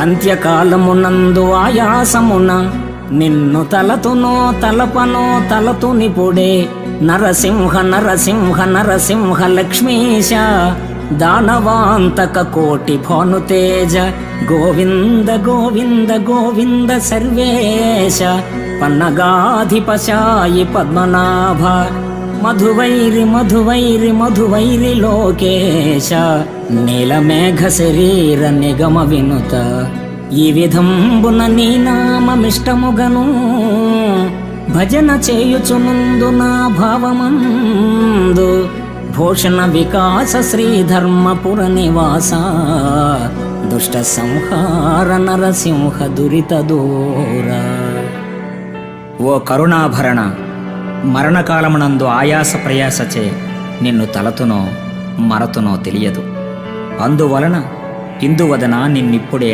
అంత్యకాలమునందు ఆయాసమున నిన్ను తలతునో తలపనో తలతునిపుడే. నరసింహ నరసింహ నరసింహ లక్ష్మీశ దానవాంతక కోటి భానుతేజ గోవింద గోవింద గోవింద సర్వేశ పన్నగాధిపశాయి పద్మనాభ. మధువైరి మధువైరి మధువైరి లోకేశ నీలమేఘ శరీర నిగమ వినుత. ఈ విధంబున నీ నామమిష్టముగను భజన చేయుచునుందు నా భావమందు. భూషణ వికాస శ్రీధర్మపుర నివాస దుష్ట సంహార నరసింహ దురిత దూరా. ఓ కరుణాభరణ మరణకాలమునందు ఆయాస ప్రయాసచే నిన్ను తలతునో మరతునో తెలియదు. అందువలన ఇందువదన నిన్నిప్పుడే